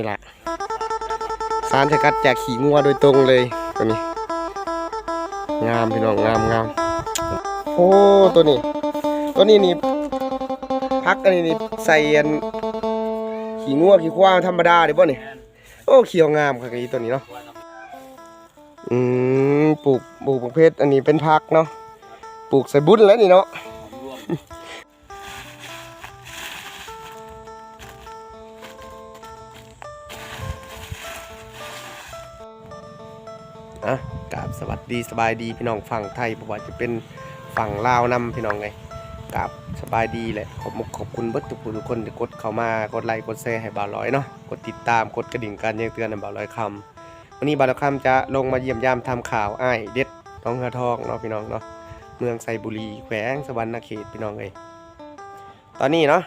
นี่ละสารสกัดจากขี้งัวโดยตรงเลยตัวนี้ งามพี่น้องงามงามโอ้ตัวนี้ ตัวนี้นี่พักอันนี้นี่ใส่อันขี้งัวขี้ควายธรรมดาเดี๋ยวบ่นี่โอ้เขียวงามครับอีตัวนี้เนาะอืมปลูกปลูกประเภทอันนี้เป็นพักเนาะปลูกใส่บุญแล้วนี่เนาะ ดีสบายดีพี่น้องฝั่งไทยเพราะว่าจะเป็นฝั่งลาวนำพี่น้องไงกราบสบายดีแหละขอบขอบคุณเบิดทุกทุกคนที่กดเข้ามากดไลค์กดแชร์ให้บ่าวร้อยเนาะกดติดตามกดกระดิ่งการแจ้งเตือนให้บ่าวร้อยคำวันนี้บ่าวร้อยคำจะลงมาเยี่ยมยามทำข่าวอ้ายเด็ดน้องเหือทองเนาะพี่น้องเนาะเมืองไซบุรีแขวงสวรรณเขตพี่น้องเลยตอนนี้เนาะ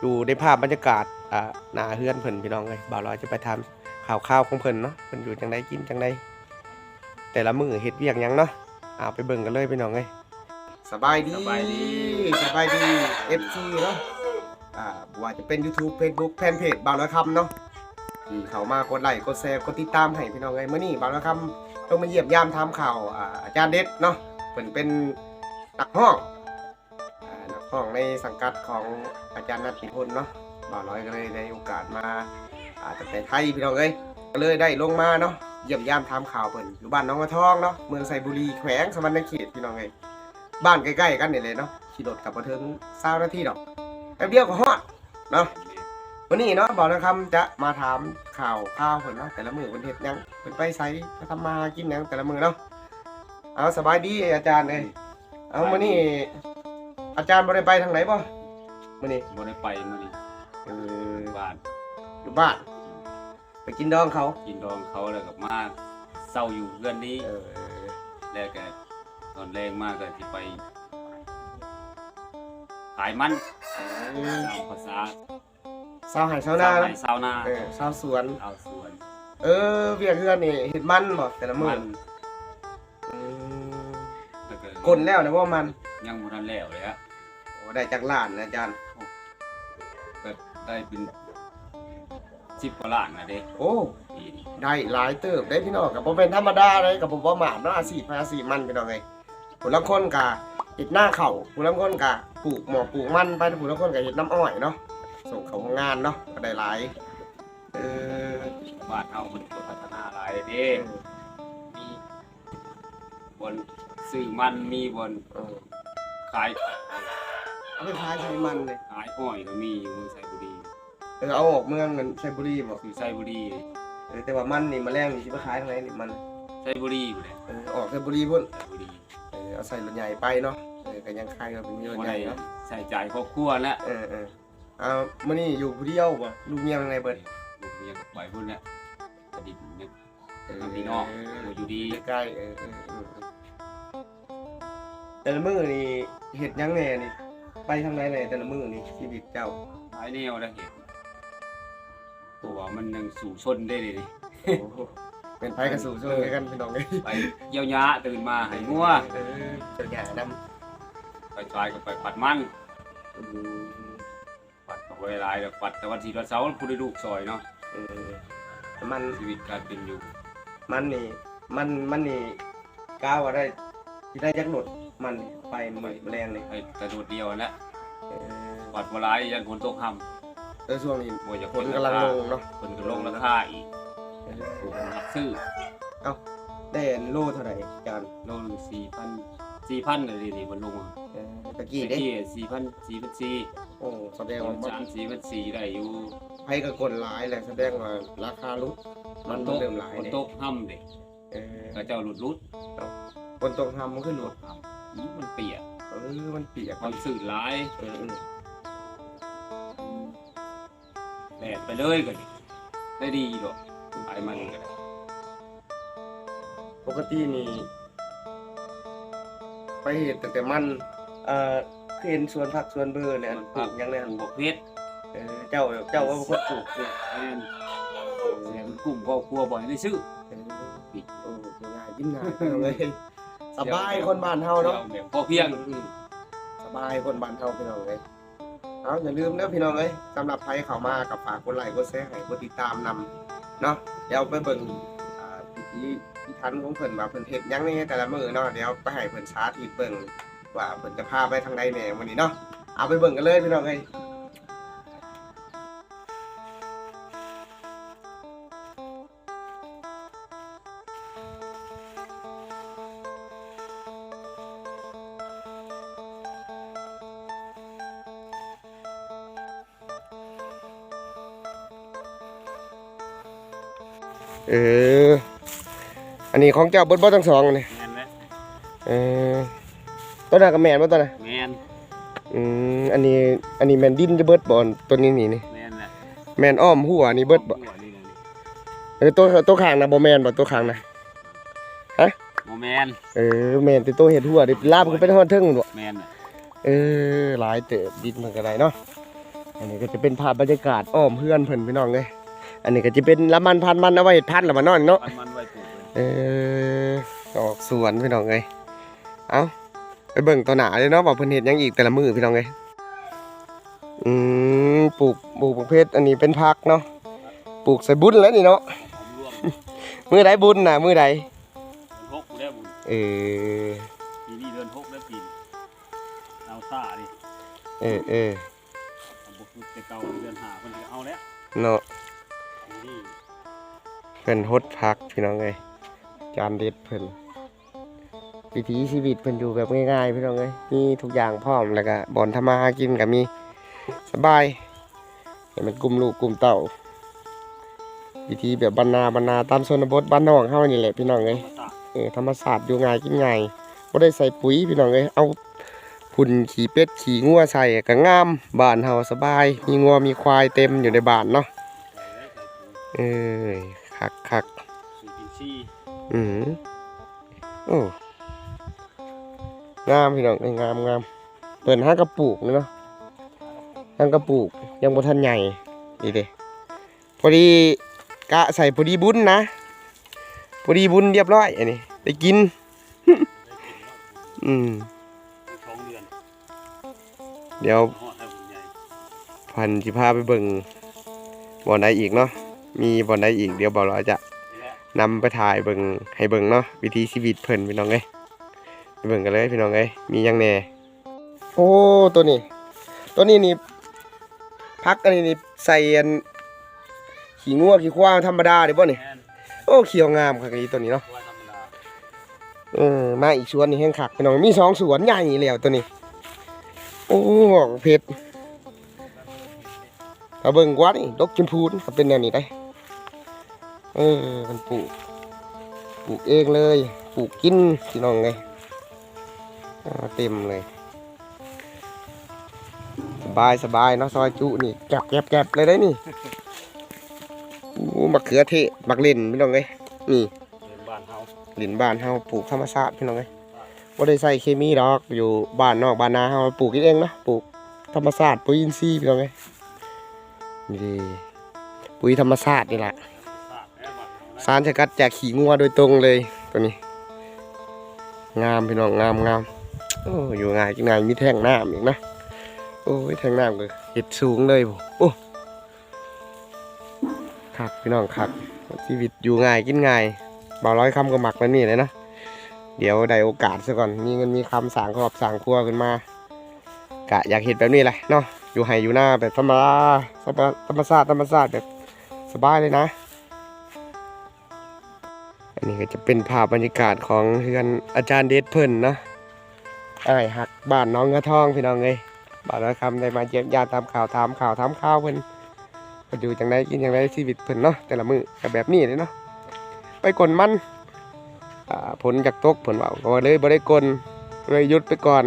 อยู่ในภาพบรรยากาศอ่าหนาเฮือนเพิ่นพี่น้องเลยบ่าวร้อยจะไปทำข่าวข้าวของเพิ่นเนาะเพิ่นอยู่จังไดกินจังได แต่ละมือเฮ็ดเวียกหยังเนาะเอาไปเบิ่งกันเลยพี่น้องเอ้ย สบายดีสบายดี สบายดี FC เนาะอ่าบ่ว่าจะเป็น YouTube Facebook Fanpage บ่าวละคำเนาะที่เขามากดไลค์กดแชร์กดติดตามให้พี่น้องเอ้ยมื้อนี้บ่าวละคำต้องมาเยี่ยมยามทำข่าวอ่าอาจารย์เด็ดเนาะเพิ่นเป็นนักห้องอ่านักห้องในสังกัดของอาจารย์นัทธิพลเนาะบ่าวน้อยก็เลยได้โอกาสมาอ่าตั้งแต่ไทยพี่น้องเอ้ยก็เลยได้ลงมาเนาะ เยี่ยมยามทำข่าวเพิ่นอยู่บ้านหน้องกระทองเนาะเมืองไซบุรีแขวงสมรรณเขตพี่น้องเอ้ยบ้านใกล้ๆกันนี่เลยเนาะขี่รถกลับมาถึง20นาทีดอกแป๊บเดียวก็ฮอดเนาะวันนี้เนาะบอกนะครับจะมาถามข่าวข้าวเพิ่นเนาะแต่ละมื้อเพิ่นเฮ็ดหยังเพิ่นไปไสไปทำมาหากินหยังแต่ละมื้อเนาะเอาสบายดีอาจารย์เอ้ยเอามื้อนี้อาจารย์บ่ได้ไปทางไหนบ่มื้อนี้บ่ได้ไปมื้อนี้เออบ้านอยู่บ้าน ไปกินดองเขา กินดองเขาแล้วก็มาเศร้าอยู่เพื่อนนี้เออแล้วก็ตอนแรงมากก็สิไป ขายมันตามภาษาสาวไห้สาวนาไร่เนาะชาวนาเออชาวสวนชาวสวน เออเวียกเฮือนนี่เห็ดมันบ่แต่ละมื้อมันอืมแล้วก็กลแล้วนะว่ามันยังบ่ทันแล้วเลยฮะโอ้ได้จากล้านนะอาจารย์ ก็ได้เป็น 10กว่าล้านนะเด้โอ้ ปีนี้ได้หลายเติบได้พี่น้องกับบ่เป็นธรรมดาเลยกับบ่ประมาทเนาะอาชีพอาชีพมันพี่น้องเอ้ยผู้ลางคนก็เฮ็ดหน้าข้าวผู้ลางคนก็ปลูกหมอกปลูกมันไปผู้ลางคนก็เฮ็ดน้ำอ้อยเนาะส่งเข้าโรงงานเนาะก็ได้หลายเออบ้านเฮามันก็พัฒนาหลายเด้ มีบนซื้อมันมีบนเออขายเอาไปขายใช้มันเลย ขายอ้อยก็มีอยู่เมืองไซบุรี เออเอาออกเมืองกันไชบุรีบ่คือไซบุรีเออแต่ว่ามันนี่แมลงนี่สิไปขายทางไหนนี่มันไซบุรีอยู่เลยเออออกไชบุรีพุ่นไซบุรีเออเอาใส่รถใหญ่ไปเนาะเออก็ยังขายก็เป็นรถบ่ใหได้ญ่เนาะใส่ใจายครอบครัวแล้วเออเออเอามื่อนี้อยู่ผู้เดียวบ่ลูกเมียเป็นไงเบิดลูกเมียกับไปพุ่นเนี่ยกระดิ่งเนี่ยทำพี่น้องบ่อยู่ดีใกล้ๆเออเออเออเออแต่ละมื้อนี่เฮ็ดหยังแหน่นี่ไปทางไหนแหน่แต่ละมื้อนี่ชีวิตเจ้าหลายแนวแล้วเห็น ตัวามันยังสู่ชนได้เลยดิโอ้โหเป็นไผกระสู่ช่วยกันพี่น้องเอ้ยไปเยี่ยวยาตื่นมาให้งัวเออเจ้าหญ้านำไปชายก็ไปปัดมันปัดก็บ่ได้หลายแล้วปัดแต่วันที่วันเสาร์ผู้ได้ลูกซอยเนาะเออมันชีวิตการเป็นอยู่มันนี่มันมันนี่ก้าวว่าได้สิได้จักโดดมันนี่ไปมื้อแรงนี่ไปกระโดดเดียวนั่นแหละเออปัดบ่หลายยันฝนตกค่ำ เออช่วงนี้บ่อยากฝนกำลังลงเนาะฝนก็ลงราคาอีกถูกรับซื้อได้โลเท่าไหร่จานโลหนึงสี่พันสี่พันเลยดินี่มันลงมาเออตะกี้เด้สี่พันสี่พันสี่โอ้แสดงตอว่านบ่สามสี่พันสี่ได้อยู่ไผก็กดหลายแหละแสดงว่าราคาลุกมันต้องเริ่มหลายฝนเด้ตกห้ำเด็กเออก็เจ้าหลุดรุดฝนตกทำมันขึ้นหลดห้ำอืมมันเปียกเออมันเปียกความสื่อร้าย ดดไปเลยก็ดิได้ดีดอกไปมันก็ได้ปกตินี่ไปเห็ดตั้งแต่มันเอ่อคือเห็นสวนผักสวนเบอร์เนี่ยอันปลูกหยังเนี่ยปลูกบกเพชรเออเจ้าเจ้าว่าบ่คนปลูกเนี่ยแม่นเสียงกลุ่มครอบครัวบ่อยได้ซื้อ เออโอ้ง่ายยิ่งง่ายเอาเลยสบายคนบ้านเฮาเนาะแบบพอเพียงอืมสบายคนบ้านเฮาพี่น้องเลย เอาอย่าลืมเด้อพี่น้องเอ้ยสำหรับใครเข้ามากับฝากกดไลค์กดแชร์ให้กดติดตามนำเนาะเดี๋ยวไปเบิ่งอาพิธีพิธันของเพิ่นว่าเพิ่นเฮ็ดหยังในแต่ละมื้อเนาะเดี๋ยวไปให้เพิ่นสาธิตเบิ่งว่าเพิ่นจะพาไปทางใดแหน่วันนี้เนาะเอาไปเบิ่งกันเลยพี่น้องเอ้ย เออ อันนี้ของเจ้าเบิดบ่ทั้งสองนี่แมนไหมเออตัวนั้นก็แม่นบ่ตัวน่ะแมนอืมอันนี้อันนี้แม่นดินจะเบิดบ่ตัวนี้นี่นี่แมนแหละแม่นอ้อมหัวนี่เบิดบ่หัวนี่เลยเออตัวตัวข้างน่ะบ่แม่นบ่ตัวข้างน่ะโมแมนเออแม่นแต่ตัวเห็ดหัวดิลามก็เป็นฮอดเทิงบ่แมนน่ะเออหลายเติบดินมันก็ได้เนาะอันนี้ก็จะเป็นภาพบรรยากาศอ้อมเพื่อนเพิ่นพี่น้องเอ้ย อันนี้ก็จะเป็นละมันพันมันเอาไว้เฮ็ดพันธุ์ละมันเนาะนี่เนาะมันมันไว้ปลูกเลยเออออกสวนพี่น้องเอ้ยเอาไปเบิ่งตัวหนาเลยเนาะว่าเพิ่นเฮ็ดหยังอีกแต่ละมื้อพี่น้องเอ้ยอืมปลูกปลูกประเภทอันนี้เป็นผักเนาะ ปลูกใส่บุญแล้วนี่เนาะหอมรวมมื้อใดบุญน่ะมื้อใดเดือนหกกูได้บุญเออ ปีนี้เดือนหกได้ปีนเอาซ่าดิเออเออเอาบุกแต่เก่าเดือนหาคนก็เอาแล้วเนาะนี่ เพิ่นฮดพักพี่น้องเอ้ยจานเด็ดเพิ่นวิถีชีวิตเพิ่นอยู่แบบง่ายๆพี่น้องเอ้ยมีทุกอย่างพร้อมแล้วก็บ่อนทำมาหากินก็มีสบายเห็นมันกลุ่มลูกกลุ่มเต่า วิธีแบบบรรนาบรรนาตามชนบทบ้านนอกเฮานี่แหละพี่น้องเอ้ยเออธรรมศาสตร์อยู่ง่ายกินง่ายบ่ได้ใส่ปุ๋ยพี่น้องเอ้ยเอาพุ่นขี้เป็ดขี้งัวใส่ก็งามบ้านเฮาสบาย มีงัวมีควายเต็มอยู่ในบ้านเนาะ เอ้ยคักคักสูตรอินทรีย์อืมโอ้งามพี่น้องเอ้ยงามงามเปิดห้างกระปุกนี่เนาะห้างกระปุกยังบ่ทันใหญ่ดีเด้พอดีกะใส่พอดีบุญนะพอดีบุญเรียบร้อยอันนี้ได้กิน อืมสองเดือนเดี๋ยวหอดให้บุญใหญ่พันสิพาไปเบิ่งบ่อนใดอีกเนาะ มีบ่อนใดอีกเดี๋ยวบ่เราจะนี่แหละนำไปถ่ายเบิ่งให้เบิ่งเนาะวิถีชีวิตเพิ่นพี่น้องเอ้ยไปเบิ่งกันเลยพี่น้องเอ้ยมีหยังแหน่โอ้ตัวนี้ ตัวนี้นี่พักอันนี้นี่ใส่อันขี้งัวขี้ควายธรรมดาเด้บ่นี่แมนโอ้เขียวงามคักอีตัวนี้เนาะว่าธรรมดาเออมาอีกสวนนี่แห้งคักพี่น้องมีสองสวนใหญ่แล้วตัวนี้ โอ้ออกเผ็ดถ้าเบิ่งกว่านี่ดอกชมพูนก็เป็นแนวนี้ได้ เออมันปลูก ปลูกเองเลย ปลูกกินพี่น้องเลยอ่าเต็มเลย สบายสบายเนาะซอยจุนี่แก็บแก็บแก็บเลยได้นี่โอ้มะเขือเทศมักเล่นพี่น้องเลยนี่เดินบ้านเฮาหลินบ้านเฮาปลูกธรรมชาติพี่น้องเลยบ่ได้ใส่เคมีดอกอยู่บ้านนอกบ้านนาเฮาปลูกกินเองเนาะปลูกธรรมชาติปุ๋ยอินทรีย์พี่น้องเลยนี่ดิปุ๋ยธรรมชาตินี่แหละ สารสกัดจากขี้งัวโดยตรงเลยตัวนี้ งามพี่น้องงามงามโอ้อยู่ง่ายกินง่ายมีแท่งน้ำอีกนะโอ้ยแท่งน้ำก็เห็ดสูงเลยผมโอ้คักพี่น้องคักชีวิตอยู่ง่ายกินง่ายบ่าร้อยคำก็หมักแล้วนี่เลยนะเดี๋ยวได้โอกาสซะก่อนมีเงินมีคำสั่งครอบสั่งครัวขึ้นมากะอยากเห็ดแบบนี้แหละเนาะอยู่ไห้อยู่หน้าแบบธรรมดาธรรมชาติธรรมชาติแบบสบายเลยนะ นนี้ก็จะเป็นภาพบรรยากาศของเฮือนอาจารย์เดชเพิ่นเนาะไอ้หักบ้านน้องกระทองพี่น้องเอ้ยบ้านน้อยคำได้มาเยี่ยมญาติตามข่าวถามข่าวถามข่าวเพิ่นเพิ่นอยู่จังไดกินจังไดชีวิตเพิ่นเนาะแต่ละมือก็แบบนี้เลยเนาะไปกลมันผลจากตกผลว่าก็เลยบ่ได้กลเลยหยุดไปก่อน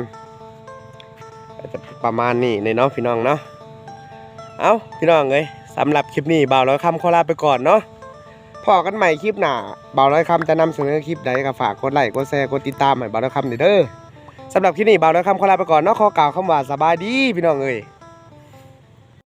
ประมาณนี้เลยเนาะพี่น้องเนาะเอ้าพี่น้องเอ้ยสำหรับคลิปนี้บ่าวน้อยคำขอลาไปก่อนเนาะ พอกันใหม่คลิปหน้าเบาวร้อยคำจะนำเสนอคลิปใดก็ฝากกดไลค์กดแชร์กดติดตามให้เบาวร้อยคำเด้อสำหรับคลิปนี้เบาวร้อยคำขอลาไปก่อนเนาะขอกล่าวคำว่าสบายดีพี่น้องเอ้ย